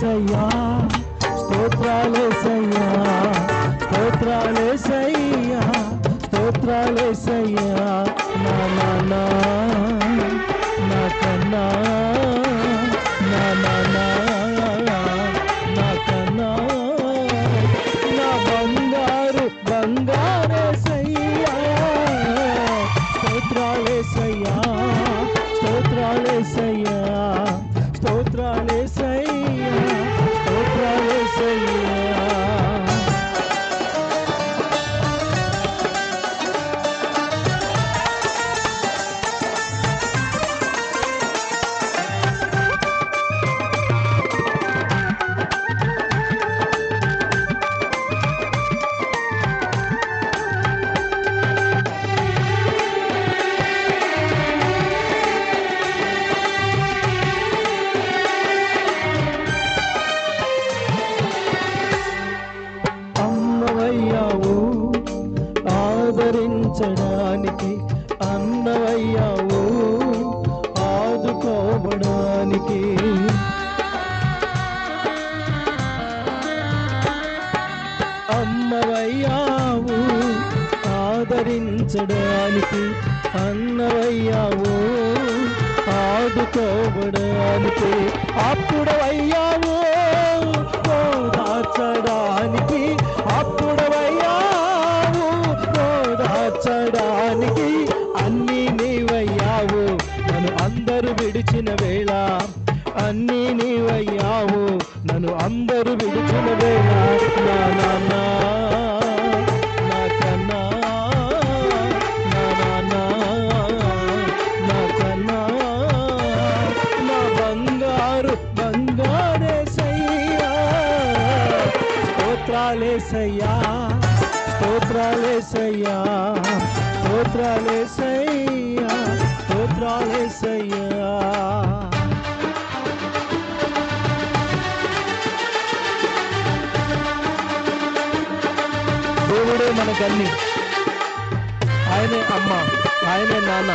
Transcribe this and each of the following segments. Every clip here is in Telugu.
స్తోత్రాలేసయ్యా స్తోత్రాలేసయ్యా స్తోత్రాలేసయ్యా స్తోత్రాలేసయ్యా నా నా నా నా కన్నా నా నా నా నా కన్నా. నా బంగారు బంగారేసయ్యా స్తోత్రాలేసయ్యా స్తోత్రాలేసయ్యా స్తోత్రాలేసయ్యా ఆదరించడానికి అన్నవయ్యావు. ఆదుకోవడానికి. అమ్మవయ్యావు ఆదరించడానికి అన్నవయ్యావు. ఆదుకోవడానికి అప్పుడవయ్యావు. దాచడానికి విడిచిన వేళ అన్నీ నీవయ్యావు. నన్ను అందరూ విడిచిన వేళ నా నా నా నా కన్నా నా స్తోత్రాలేసయ్యా స్తోత్రాలేసయ్యా స్తోత్రాలేసయ్యా స్తోత్రాలేసయ్యా దేవుడే మనకన్ని. ఆయనే అమ్మ ఆయనే నాన్న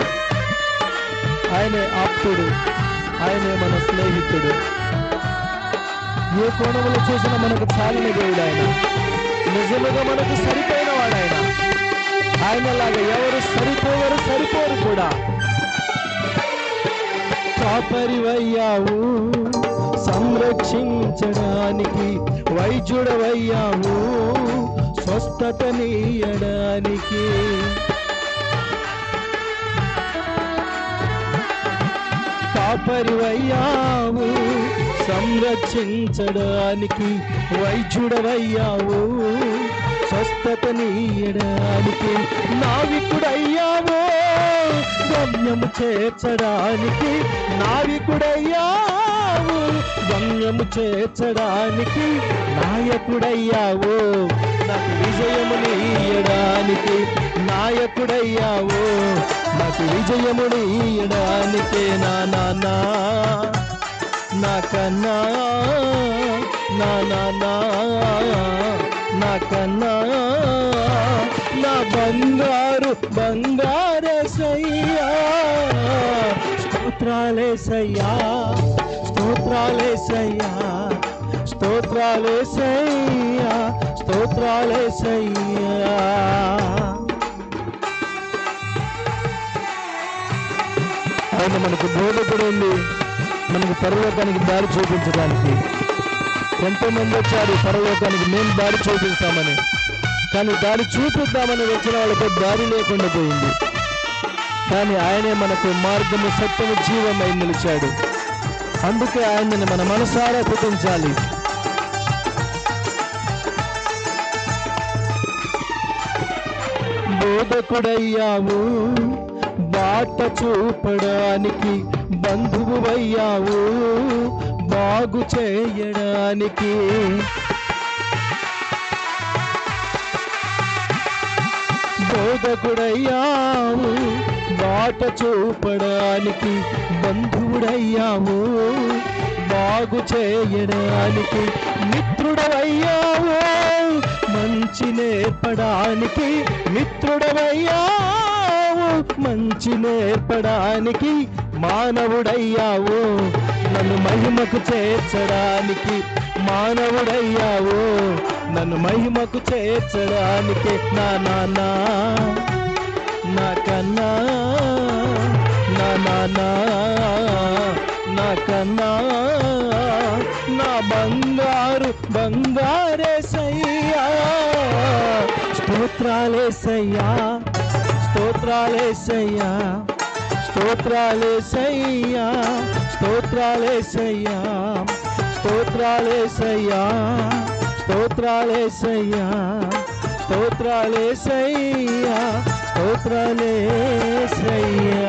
ఆయనే ఆప్తుడు ఆయనే మన స్నేహితుడు. ఏ కోణంలో చూసినా మనకు చాలిన దేవుడు ఆయన నిజముగా మనకు సరిపోయిన వాడు ఆయన ఆయనలాగా ఎవరు సరిపోవరు సరిపోరు కూడా. కాపరివయ్యావు. సంరక్షించడానికి వైద్యుడవయ్యావు. స్వస్థతనీయడానికి కాపరివయ్యావు. సంరక్షించడానికి వైద్యుడవయ్యావు. స్వస్థతనీయడానికి నావికుడయ్యావు. గమ్యము చేర్చడానికి నావికుడయ్యావు గమ్యము చేర్చడానికి నాయకుడయ్యావు. నాకు విజయము నీయడానికి నాయకుడయ్యావు. నాకు విజయము నీయడానికి నా నానా నా నా కన్నా నా నా నా కన్నా నా బంగారు స్తోత్రాలేసయ్యా స్తోత్రాలేసయ్యా స్తోత్రాలేసయ్యా స్తోత్రాలేసయ్యా. ఆయన మనకు బోధకుడు ఉంది మనకు పరలోకానికి దారి చూపించడానికి. ఎంతోమంది వచ్చారు పరలోకానికి మేము దారి చూపిస్తామని. కానీ దారి చూపిద్దామని వచ్చిన వాళ్ళకి దారి లేకుండా పోయింది. కానీ ఆయనే మనకు మార్గము సత్యము జీవమై నిలిచాడు. అందుకే ఆయనని మన మనసారా పుట్టించాలి బోధకుడయ్యావు బాట చూపడానికి బంధువు అయ్యావు బాగు చేయడానికి. బోధకుడయ్యావు బాట చూపడానికి బంధువుడయ్యావు. బాగు చేయడానికి మిత్రుడవయ్యాము మంచి నేర్పడానికి మిత్రుడవయ్యావు. మంచి నేర్పడానికి మానవుడయ్యావు. నన్ను మహిమకు చేర్చడానికి మానవుడయ్యావు. నన్ను మహిమకు చేర్చడానికి నా నాన్న నా కన్నా నా నాన్న నా కన్నా నా బంగారు బంగారేసయ్యా స్తోత్రాలేసయ్యా స్తోత్రాలేసయ్యా స్తోత్రాలేసయ్యా స్తోత్రాలేసయ్యా స్తోత్రాలేసయ్యా స్తోత్రాలేసయ్యా స్తోత్రాలేసయ్యా స్తోత్రాలే శ్రయ్యా.